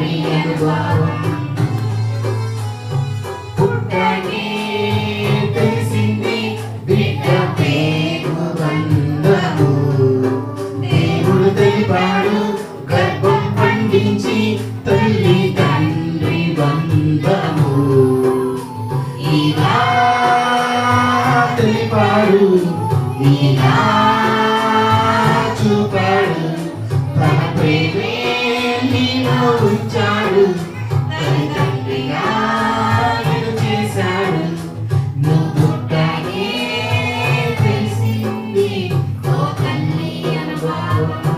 తండ్రి అనుభవం అనుభవం నువ్వు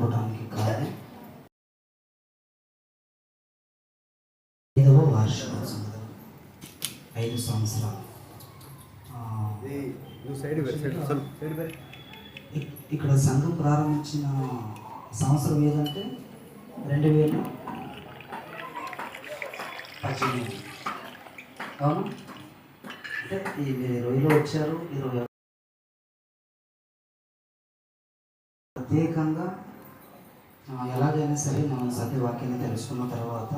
నుంచి కోరుకోవడానికి కారణం ఐదవ వార్షికోత్సవం. ఐదు సంవత్సరాలు. ఇక్కడ సంఘం ప్రారంభించిన సంవత్సరం ఏదంటే? రెండు వేల పద్దెనిమిది. అవును? అంటే ఇరవైలో వచ్చారు? ఇరవై ప్రత్యేకంగా ఎలాగైనా సరే మనం సత్యవాక్యాన్ని తెలుసుకున్న తర్వాత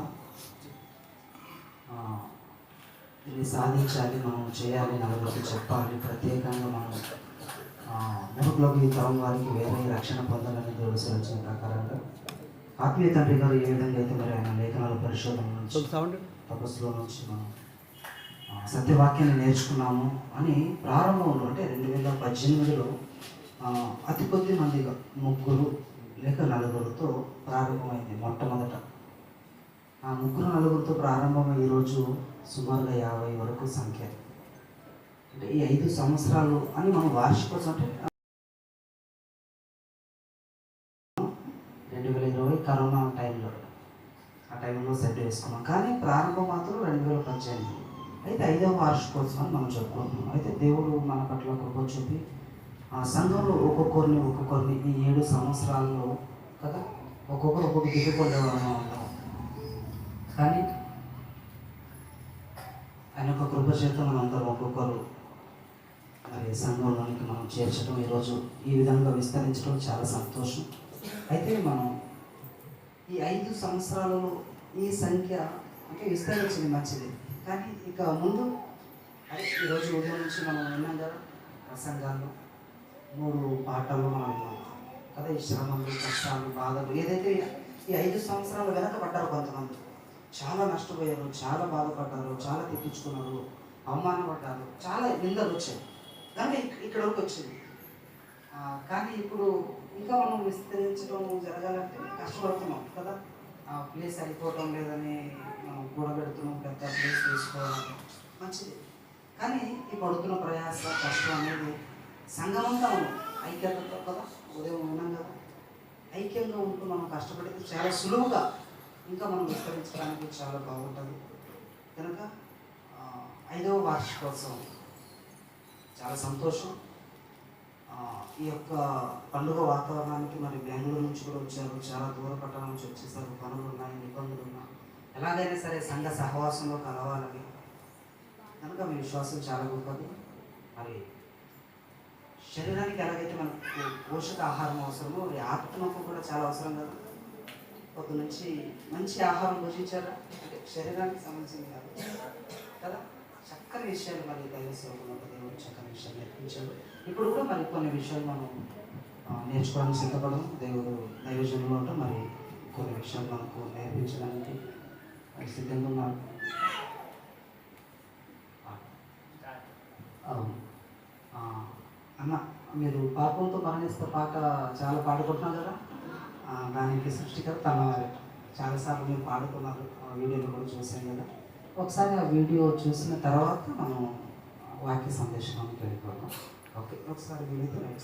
ఇది సాధించాలి మనం చేయాలి నలుగురికి చెప్పాలి. ప్రత్యేకంగా మనం ఈ తరం వారికి వేరే రక్షణ పొందాలని దేవుడు సెలవించిన ప్రకారంగా. ఆత్మీయ తండ్రి గారు ఏ విధంగా అయితే మరి ఆయన లేఖనాల పరిశోధన నుంచి తపస్సులో నుంచి మనం సత్యవాక్యాన్ని నేర్చుకున్నాము అని ప్రారంభంలో అంటే రెండు వేల పద్దెనిమిదిలో అతి కొద్ది మందిగా ముగ్గురు లేక నలుగురితో ప్రారంభమైంది మొట్టమొదట. ఆ ముగ్గురు నలుగురితో ప్రారంభమై ఈరోజు సుమారుగా యాభై వరకు సంఖ్య. అంటే ఈ ఐదు సంవత్సరాలు అని మనం వార్షికోత్సవం అంటే రెండు వేల ఇరవై కరోనా టైంలో. ఆ టైంలో సెట్ వేసుకున్నాం. కానీ ప్రారంభం మాత్రం రెండు వేల పద్దెనిమిది. అయితే ఐదవ వార్షికోత్సవం మనం చెప్పుకుంటున్నాం. అయితే దేవుడు మన పట్ల కృప చూపి ఆ సంఘంలో ఒక్కొక్కరిని ఒక్కొక్కరిని ఈ ఏడు సంవత్సరాల్లో కదా ఒక్కొక్కరు ఒక్కొక్క దిగుపడేవాళ్ళం ఉంటాం కానీ ఆయన యొక్క కృప చేత మనందరం ఒక్కొక్కరు మరి సంఘంలోనికి మనం చేర్చడం ఈరోజు ఈ విధంగా విస్తరించడం చాలా సంతోషం. అయితే మనం ఈ ఐదు సంవత్సరాలలో ఈ సంఖ్య అంటే విస్తరించింది మంచిది. కానీ ఇక ముందు అదే ఈరోజు ఉదయం నుంచి మనం విన్నాం కదా ప్రసంగాల్లో పాటలు మనం కదా ఈ శ్రమలు కష్టాలు బాధలు ఏదైతే ఈ ఐదు సంవత్సరాలు వెనకబడ్డారు కొంతమంది చాలా నష్టపోయారు చాలా బాధపడ్డారు చాలా తెప్పించుకున్నారు అవమానపడ్డారు చాలా నిందలు వచ్చాయి. కానీ ఇక్కడ వరకు వచ్చింది. కానీ ఇప్పుడు ఇంకా మనం విస్తరించడం జరగాలంటే కష్టపడుతున్నాం కదా. ఆ ప్లేస్ అయిపోవటం లేదని మనం కూడబెడుతున్నాం పెద్ద ప్లేస్ తీసుకోవడం మంచిది. కానీ ఈ పడుతున్న ప్రయాస కష్టం అనేది సంఘమంతా ఉన్నాం. ఐక్యతతో కదా ఉదయం ఉన్నాం కదా ఐక్యంగా ఉంటూ మనం కష్టపడితే చాలా సులువుగా ఇంకా మనం విస్తరించడానికి చాలా బాగుంటుంది. కనుక ఐదవ వార్షికోత్సవం. చాలా సంతోషం. ఈ యొక్క పండుగ వాతావరణానికి మరి బెంగళూరు నుంచి కూడా వచ్చారు. చాలా దూర పట్టణం నుంచి వచ్చేసారు. పనులు ఉన్నాయి ఇబ్బందులు ఉన్నాయి. ఎలాగైనా సరే సంఘ సహవాసంలో కలవాలని. కనుక మీ విశ్వాసం చాలా గొప్పది. మరి శరీరానికి ఎలాగైతే మనకు పోషక ఆహారం అవసరమో ఆత్మకు కూడా చాలా అవసరం కదా. పొద్దు నుంచి మంచి ఆహారం భుజించారా అంటే శరీరానికి సంబంధించింది కాదు కదా? చక్కని విషయాలు మరి దైవ సేవకులు దేవుడు చక్కని విషయాలు నేర్పించారు. ఇప్పుడు కూడా మరి కొన్ని విషయాలు మనం నేర్చుకోవడానికి సిద్ధపడడం దేవుడు దైవజనులు ఉంటాం మరి కొన్ని విషయాలు మనకు నేర్పించడానికి మరి సిద్ధంగా ఉన్నారు. అవును. అన్న మీరు పాపంతో మరణిస్తే పాట చాలా పాడుకుంటున్నారు కదా? దానికి సృష్టికర్త అన్నవారు. చాలాసార్లు మీరు పాడుకున్నారు ఆ వీడియోలు కూడా చూసాం కదా. ఒకసారి ఆ వీడియో చూసిన తర్వాత మనం వాక్య సందేశం వెళ్ళిపోతాం ఓకే ఒకసారి వీడియోతో రైట్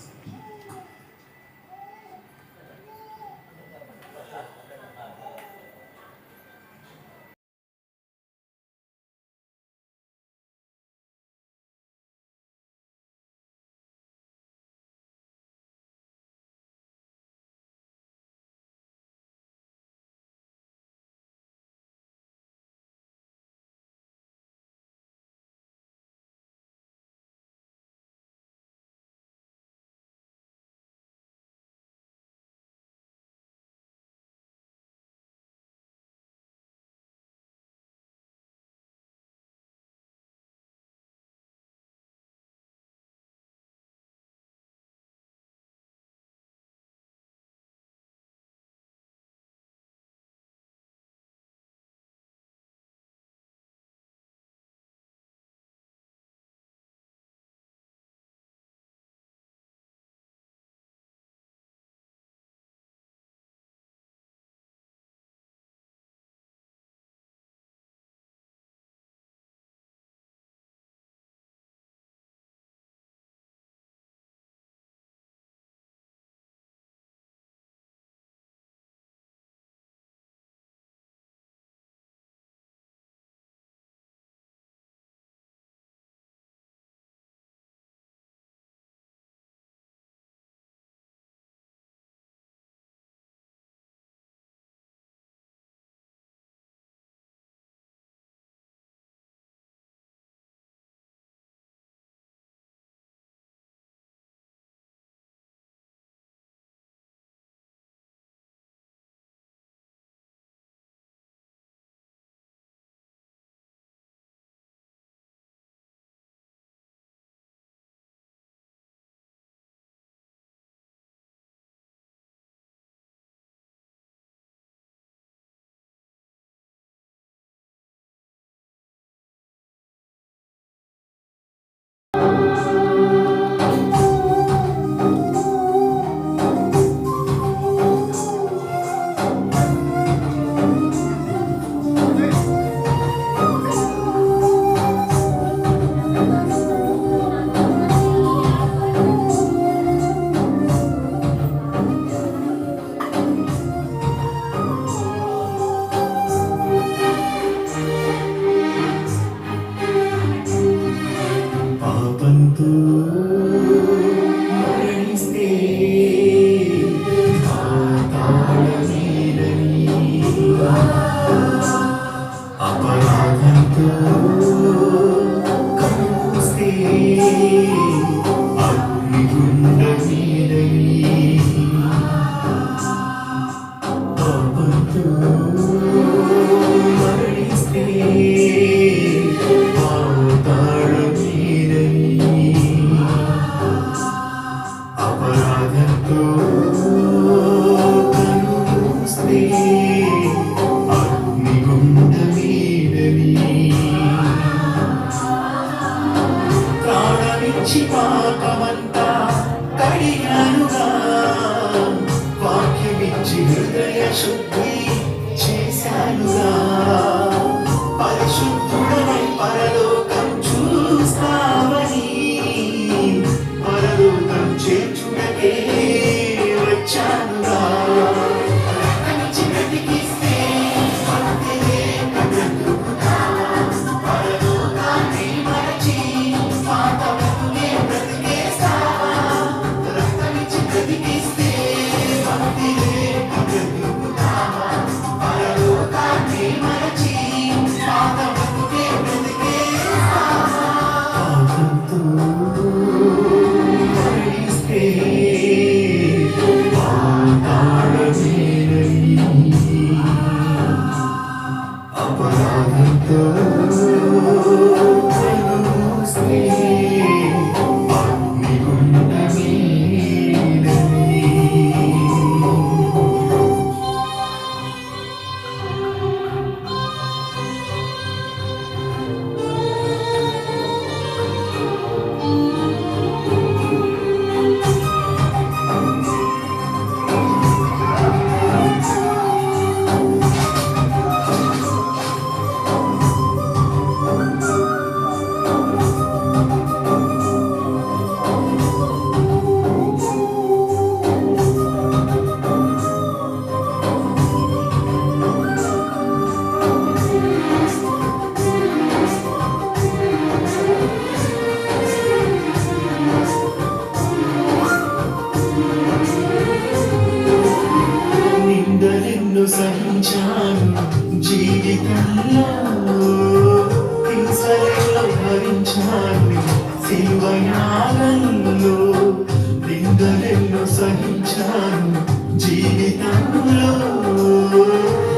నిందలెన్నో జీవితంలో.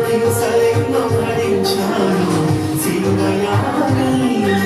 హింసలెన్నో భరించాను శివయాగంలో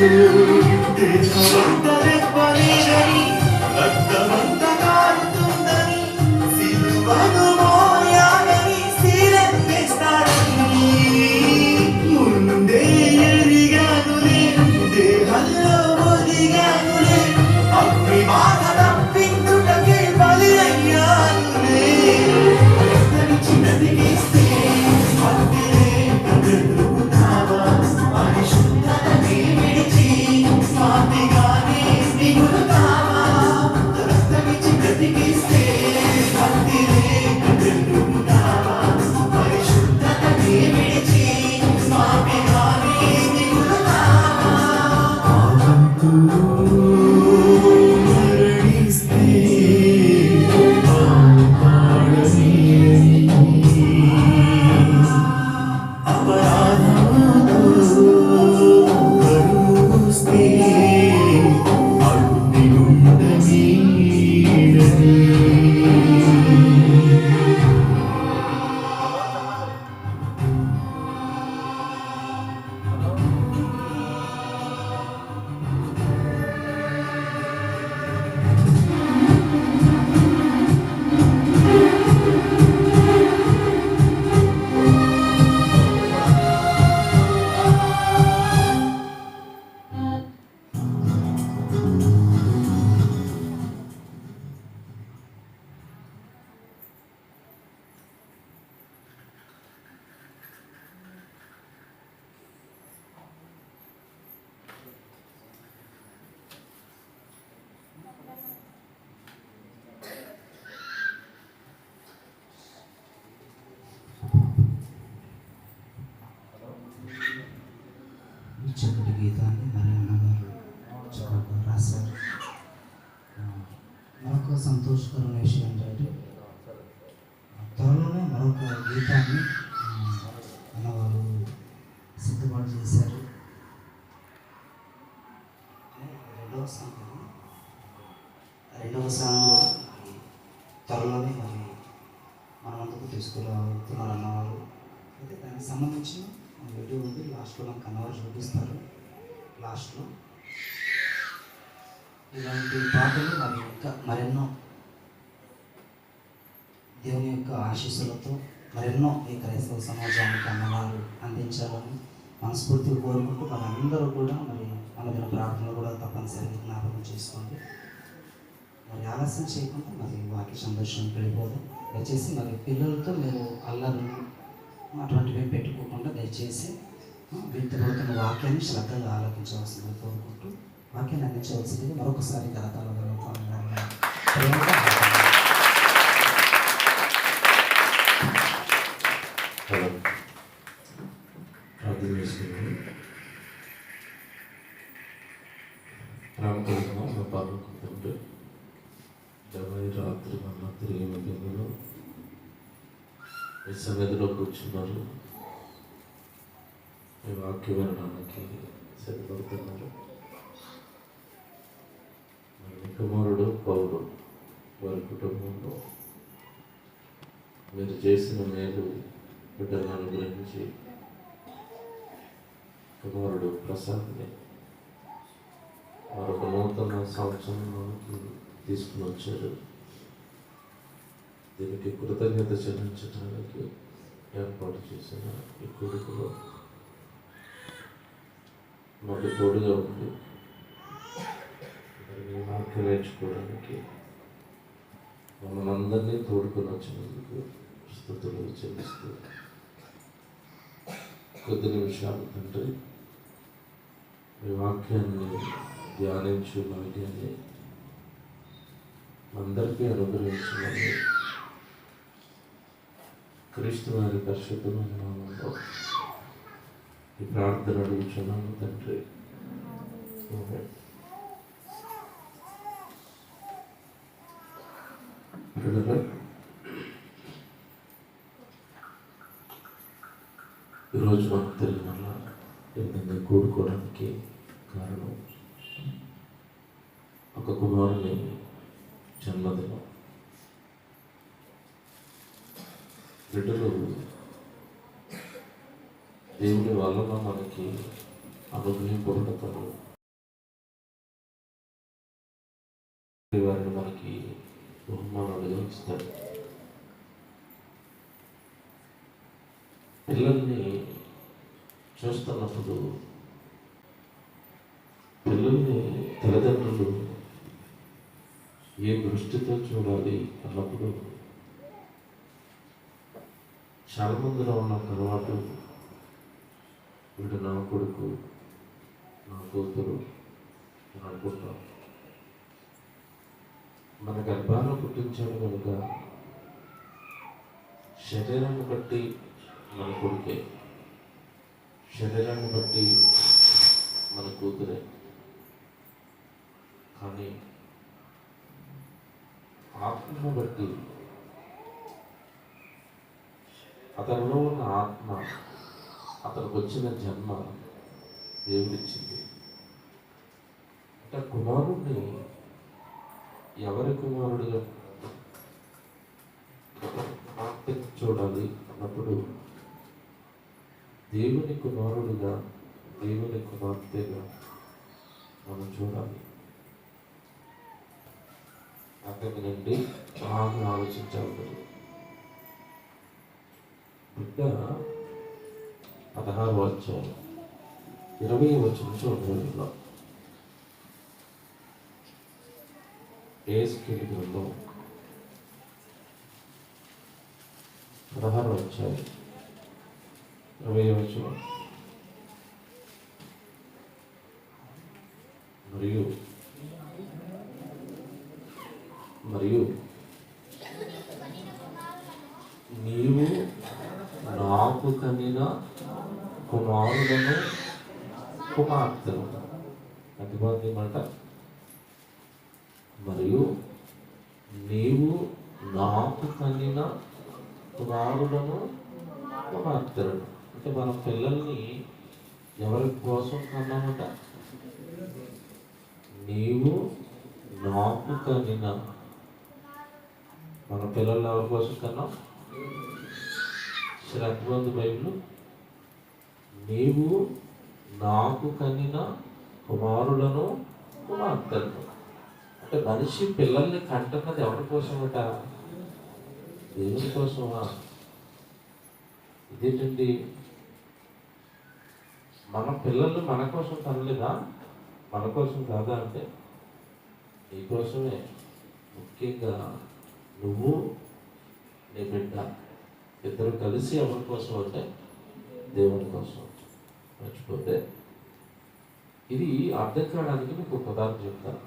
của Gita ấy. మనస్ఫూర్తిగా కోరుకుంటూ మనందరూ కూడా మరి మన ప్రార్థనలు కూడా తప్పనిసరిగా జ్ఞాపకం చేసుకోండి. మరి ఆలస్యం చేయకుండా మరి వాక్య సందర్శనం వెళ్ళిపోదాం. దయచేసి మరి పిల్లలతో మీరు అల్లర్లు అటువంటివి పెట్టుకోకుండా దయచేసి ఆ, వింతబడుతున్న వాక్యాన్ని శ్రద్ధగా ఆలోచించవలసింది కోరుకుంటూ వాక్యాన్ని అందించవలసింది మరొకసారి కరతాల హలో. సన్నిధిలో కూర్చున్నారు. మీ వాక్య వినడానికి సిద్ధపడుతున్నారు కుమారుడు పౌరుడు వారి కుటుంబంలో మీరు చేసిన మేలు బిడ్డలను అనుగ్రహించి కుమారుడు ప్రసాద్ని మరొక నూతన సంవత్సరంలోకి తీసుకుని వచ్చారు. దీనికి కృతజ్ఞత చెల్లించడానికి ఏర్పాటు చేసిన ఈ కొడుకులో మాకు తోడుగా ఉంది. మార్పు నేర్చుకోవడానికి మమ్మల్ని అందరినీ తోడుకొని వచ్చినందుకు స్థుతులు చెల్లిస్తూ కొద్ది నిమిషాలు తండ్రి మీ వాక్యాన్ని ధ్యానించు భాగ్యాన్ని అందరికీ అనుగ్రహించమని క్రీస్తు వారి పరిశుద్ధమైన నామంలో ఈ ప్రార్థన అడుగుతున్నాను తండ్రి. ఈరోజు మాకు తెలియని వల్ల ఈ విధంగా కూడుకోవడానికి కారణం. ఒక కుమారుని జన్మదినం బిడ్డలు దేవుని వలన మనకి అనుగ్రహపూర్ణతలు వారిని మనకి బహుమానాలుగా ఇస్తాడు పిల్లల్ని చూస్తున్నప్పుడు పిల్లల్ని తల్లిదండ్రులు ఏ దృష్టితో చూడాలి అన్నప్పుడు చాలా మందిలో ఉన్న ఒక అలవాటు వీడు నా కొడుకు నా కూతురు అని అనుకుంటాం. మన గర్భాన్ని పుట్టించాడు కనుక శరీరాన్ని బట్టి మన కొడుకే శరీరాన్ని బట్టి మన కూతురే. కానీ ఆత్మను బట్టి అతనిలో ఉన్న ఆత్మ అతనికి వచ్చిన జన్మ దేవుడిచ్చింది. అంటే కుమారుడిని ఎవరి కుమారుడుగా చూడాలి అన్నప్పుడు దేవుని కుమారుడుగా దేవుని కుమార్తెగా మనం చూడాలి. అక్కడి నుండి బాగా ఆలోచించాలి. ఇంకా పదహారు వచ్చారు ఇరవై వచ్చిన చూడంలో ఏసుకెళ్ళి గ్రంథం పదహారు వచ్చాయి ఇరవై వచ్చిన మరియు మరియు నీవు నాకు కుమారులను కుమార్తెలు ఎంతమంది మాట మరియు నీవు నాకు కనిన కుమారులను కుమార్తెలను అంటే మన పిల్లల్ని ఎవరి కోసం కన్నామట నీవు నాకు కనిన మన పిల్లల్ని ఎవరి కోసం కన్నాం శ్రద్ధమంది బైబిల్ నీవు నాకు కనిన కుమారులను కుమార్తెలను. అంటే మనిషి పిల్లల్ని కంటున్నది ఎవరి కోసమట? దేవుని కోసమా? ఇదేంటండి? మన పిల్లలు మన కోసం కనలేదా మన కోసం కాదా అంటే నీకోసమే ముఖ్యంగా నువ్వు నీ బిడ్డ. ఇద్దరు కలిసి ఎవరి కోసం అంటే దేవుని కోసం. మర్చిపోతే ఇది అర్థం కావడానికి మీకు పదార్థం చెప్తాను.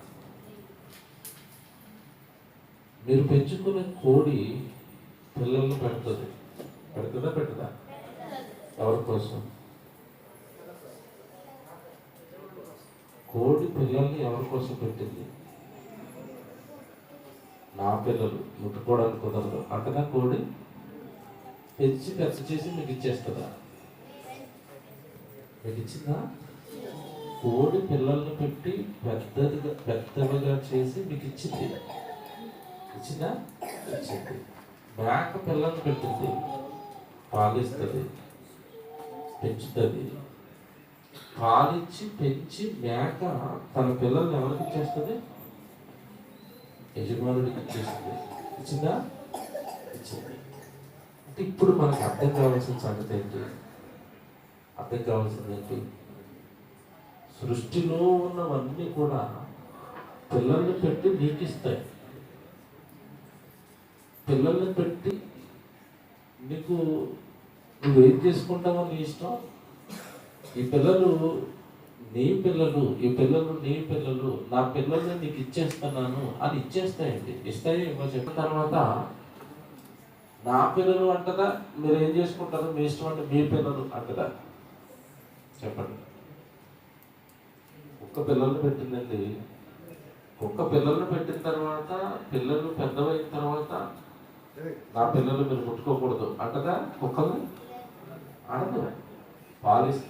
మీరు పెంచుకునే కోడి పిల్లల్ని పెడుతుంది. పెడుతుందా పెట్టదా? ఎవరి కోసం? కోడి పిల్లల్ని ఎవరి కోసం పెట్టింది? నా పిల్లలు ముట్టుకోవడానికి కుదరదు. అంటదా కోడి పెంచి పెద్ద చేసి మీకు ఇచ్చేస్తుందా మీకు ఇచ్చిందా కోడి పిల్లల్ని పెట్టి పెద్దదిగా పెద్దవిగా చేసి మీకు ఇచ్చింది ఇచ్చిందా ఇచ్చింది మేక పిల్లల్ని పెట్టింది పాలిస్తుంది పెంచుతుంది పాలిచ్చి పెంచి మేక తన పిల్లల్ని ఎవరికి ఇచ్చేస్తుంది యజమానుడికి ఇచ్చేస్తుంది ఇచ్చిందా ఇచ్చింది ఇప్పుడు మనకు అర్థం కావాల్సిన సంగతి ఏంటి? అర్థం కావాల్సింది ఏంటి? సృష్టిలో ఉన్నవన్నీ కూడా పిల్లల్ని పెట్టి నీకు ఇస్తాయి పిల్లల్ని పెట్టి నీకు నువ్వేం చేసుకుంటావో నీ ఇష్టం? ఈ పిల్లలు నీ పిల్లలు ఈ పిల్లలు నీ పిల్లలు నా పిల్లల్ని నీకు ఇచ్చేస్తున్నాను అని ఇచ్చేస్తాయండి. ఇస్తాయి ఇవ్వ చెప్పిన తర్వాత నా పిల్లలు అంటదా మీరు ఏం చేసుకుంటారు? మీ ఇష్టం అంటే మీ పిల్లలు అంటదా? చెప్పండి. కుక్క పిల్లల్ని పెట్టిందండి. కుక్క పిల్లల్ని పెట్టిన తర్వాత పిల్లలు పెద్దవైన తర్వాత నా పిల్లలు మీరు ముట్టుకోకూడదు. అంటదా? కుక్కలు అనదు పాలిస్